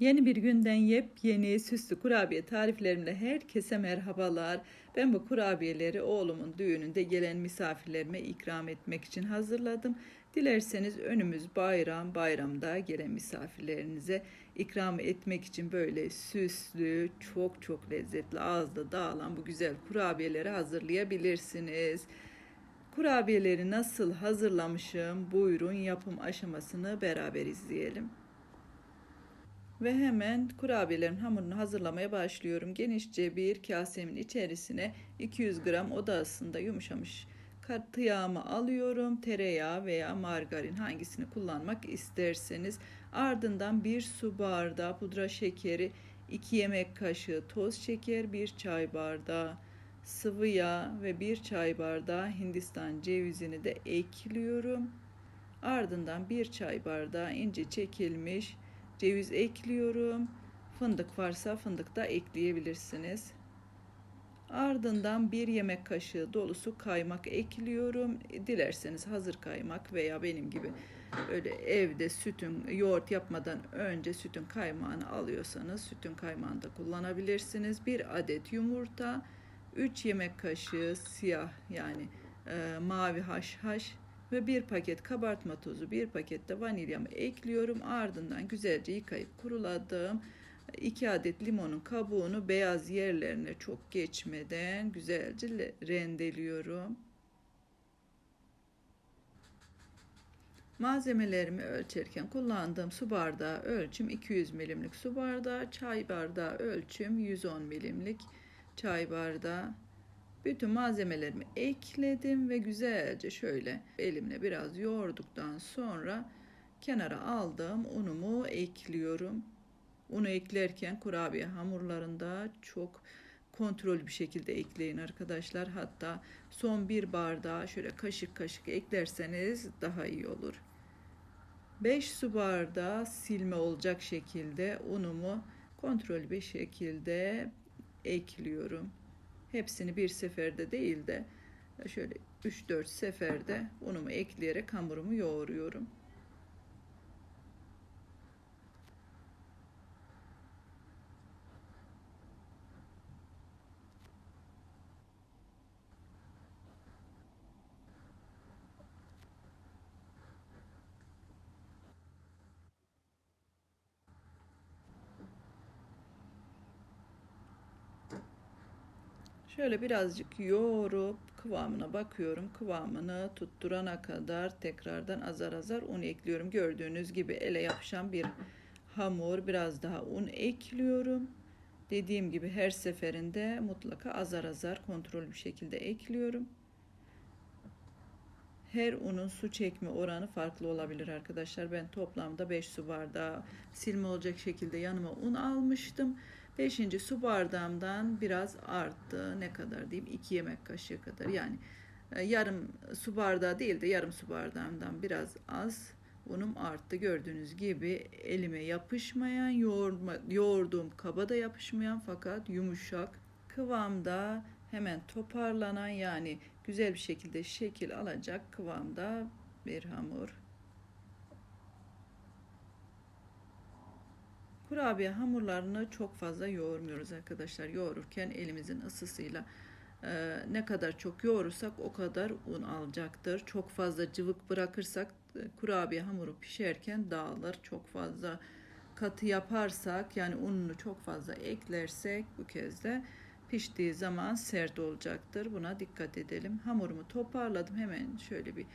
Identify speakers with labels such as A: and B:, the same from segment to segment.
A: Yeni bir günden yepyeni süslü kurabiye tariflerimle herkese merhabalar. Ben bu kurabiyeleri oğlumun düğününde gelen misafirlerime ikram etmek için hazırladım. Dilerseniz önümüz bayram, bayramda gelen misafirlerinize ikram etmek için böyle süslü, çok çok lezzetli, ağızda dağılan bu güzel kurabiyeleri hazırlayabilirsiniz. Kurabiyeleri nasıl hazırlamışım? Buyurun yapım aşamasını beraber izleyelim. Ve hemen kurabiyelerin hamurunu hazırlamaya başlıyorum. Genişçe bir kasemin içerisine 200 gram oda ısısında yumuşamış katı alıyorum. Tereyağı veya margarin hangisini kullanmak isterseniz. Ardından bir su bardağı pudra şekeri, 2 yemek kaşığı toz şeker, 1 çay bardağı sıvı yağ ve 1 çay bardağı Hindistan cevizini de ekliyorum. Ardından 1 çay bardağı ince çekilmiş ceviz ekliyorum. Fındık varsa fındık da ekleyebilirsiniz. Ardından bir yemek kaşığı dolusu kaymak ekliyorum. Dilerseniz hazır kaymak veya benim gibi öyle evde sütün yoğurt yapmadan önce sütün kaymağını alıyorsanız sütün kaymağını da kullanabilirsiniz. Bir adet yumurta, 3 yemek kaşığı siyah yani e, mavi haşhaş ve bir paket kabartma tozu, bir paket de vanilyamı ekliyorum. Ardından güzelce yıkayıp kuruladım. 2 adet limonun kabuğunu beyaz yerlerine çok geçmeden güzelce rendeliyorum. Malzemelerimi ölçerken kullandığım su bardağı ölçüm 200 milimlik su bardağı, çay bardağı ölçüm 110 milimlik çay bardağı. Bütün malzemelerimi ekledim ve güzelce şöyle elimle biraz yoğurduktan sonra kenara aldığım unumu ekliyorum. Unu eklerken kurabiye hamurlarında çok kontrol bir şekilde ekleyin arkadaşlar. Hatta son bir bardağı şöyle kaşık kaşık eklerseniz daha iyi olur. 5 su bardağı silme olacak şekilde unumu kontrol bir şekilde ekliyorum. Hepsini bir seferde değil de şöyle 3-4 seferde unumu ekleyerek hamurumu yoğuruyorum. Şöyle birazcık yoğurup kıvamına bakıyorum. Kıvamını tutturana kadar tekrardan azar azar un ekliyorum. Gördüğünüz gibi ele yapışan bir hamur. Biraz daha un ekliyorum. Dediğim gibi her seferinde mutlaka azar azar kontrol bir şekilde ekliyorum. Her unun su çekme oranı farklı olabilir arkadaşlar. Ben toplamda 5 su bardağı silme olacak şekilde yanıma un almıştım. 5. su bardağımdan biraz arttı. Ne kadar diyeyim? 2 yemek kaşığı kadar. Yani e, yarım su bardağı değil de yarım su bardağımdan biraz az unum arttı. Gördüğünüz gibi elime yapışmayan, yoğurma, yoğurduğum kaba da yapışmayan fakat yumuşak kıvamda hemen toparlanan yani güzel bir şekilde şekil alacak kıvamda bir hamur. Kurabiye hamurlarını çok fazla yoğurmuyoruz arkadaşlar. Yoğururken elimizin ısısıyla e, ne kadar çok yoğurursak o kadar un alacaktır. Çok fazla cıvık bırakırsak e, kurabiye hamuru pişerken dağılır. Çok fazla katı yaparsak yani ununu çok fazla eklersek bu kez de piştiği zaman sert olacaktır. Buna dikkat edelim. Hamurumu toparladım. Hemen şöyle bir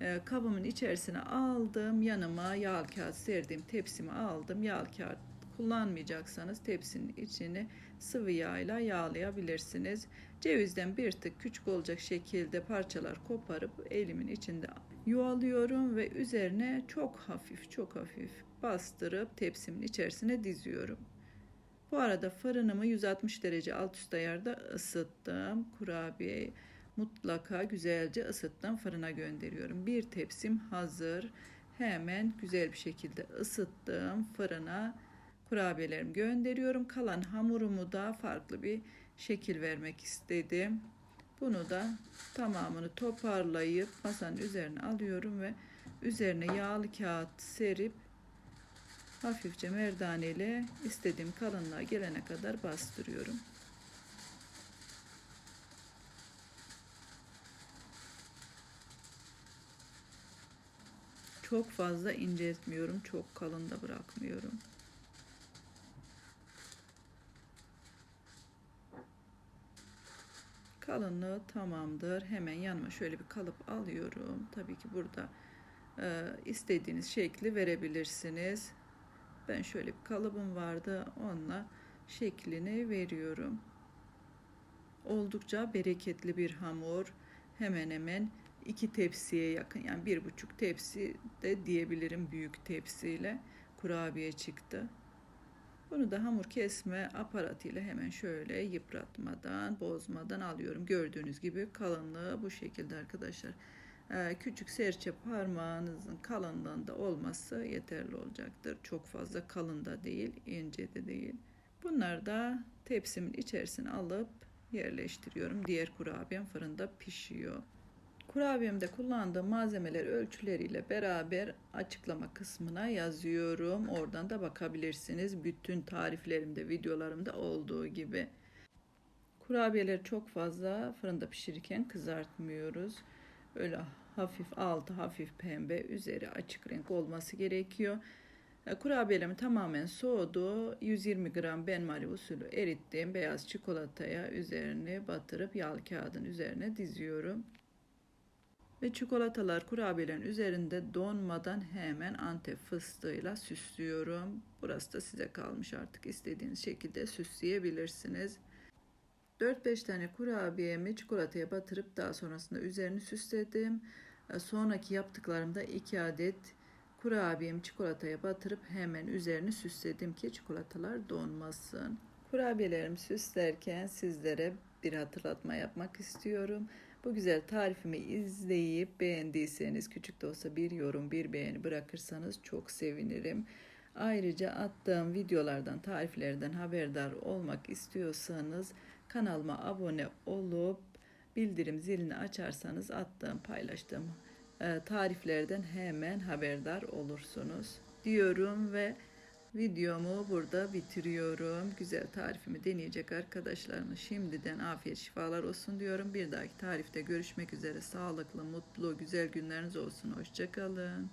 A: e, kabımın içerisine aldım. Yanıma yağ kağıt serdiğim tepsimi aldım. Yağ kağıt kullanmayacaksanız tepsinin içini sıvı yağ ile yağlayabilirsiniz. Cevizden bir tık küçük olacak şekilde parçalar koparıp elimin içinde yuvalıyorum ve üzerine çok hafif çok hafif bastırıp tepsimin içerisine diziyorum. Bu arada fırınımı 160 derece alt üst ayarda ısıttım. Kurabiye mutlaka güzelce ısıttım fırına gönderiyorum. Bir tepsim hazır. Hemen güzel bir şekilde ısıttım fırına kurabiyelerimi gönderiyorum. Kalan hamurumu da farklı bir şekil vermek istedim. Bunu da tamamını toparlayıp masanın üzerine alıyorum ve üzerine yağlı kağıt serip Hafifçe merdane ile istediğim kalınlığa gelene kadar bastırıyorum. Çok fazla inceltmiyorum, çok kalın da bırakmıyorum. Kalınlığı tamamdır. Hemen yanıma şöyle bir kalıp alıyorum. Tabii ki burada e, istediğiniz şekli verebilirsiniz. Ben şöyle bir kalıbım vardı. Onunla şeklini veriyorum. Oldukça bereketli bir hamur. Hemen hemen iki tepsiye yakın yani bir buçuk tepsi de diyebilirim büyük tepsiyle kurabiye çıktı. Bunu da hamur kesme aparatıyla hemen şöyle yıpratmadan, bozmadan alıyorum. Gördüğünüz gibi kalınlığı bu şekilde arkadaşlar. Ee, küçük serçe parmağınızın kalınlığında olması yeterli olacaktır. Çok fazla kalın da değil, ince de değil. Bunları da tepsimin içerisine alıp yerleştiriyorum. Diğer kurabiyem fırında pişiyor. Kurabiyemde kullandığım malzemeler ölçüleriyle beraber açıklama kısmına yazıyorum. Oradan da bakabilirsiniz. Bütün tariflerimde, videolarımda olduğu gibi. Kurabiyeleri çok fazla fırında pişirirken kızartmıyoruz. Öyle hafif altı hafif pembe, üzeri açık renk olması gerekiyor. Kurabiyelerim tamamen soğudu. 120 gram benmari usulü erittiğim beyaz çikolataya üzerine batırıp yağlı kağıdın üzerine diziyorum. Ve çikolatalar kurabiyelerin üzerinde donmadan hemen antep fıstığıyla süslüyorum. Burası da size kalmış artık istediğiniz şekilde süsleyebilirsiniz. 4-5 tane kurabiyemi çikolataya batırıp daha sonrasında üzerini süsledim. Sonraki yaptıklarımda 2 adet kurabiyemi çikolataya batırıp hemen üzerini süsledim ki çikolatalar donmasın. Kurabiyelerimi süslerken sizlere bir hatırlatma yapmak istiyorum. Bu güzel tarifimi izleyip beğendiyseniz küçük de olsa bir yorum, bir beğeni bırakırsanız çok sevinirim. Ayrıca attığım videolardan, tariflerden haberdar olmak istiyorsanız kanalıma abone olup bildirim zilini açarsanız attığım, paylaştığım e, tariflerden hemen haberdar olursunuz diyorum ve videomu burada bitiriyorum. Güzel tarifimi deneyecek arkadaşlarıma şimdiden afiyet şifalar olsun diyorum. Bir dahaki tarifte görüşmek üzere. Sağlıklı, mutlu, güzel günleriniz olsun. Hoşçakalın.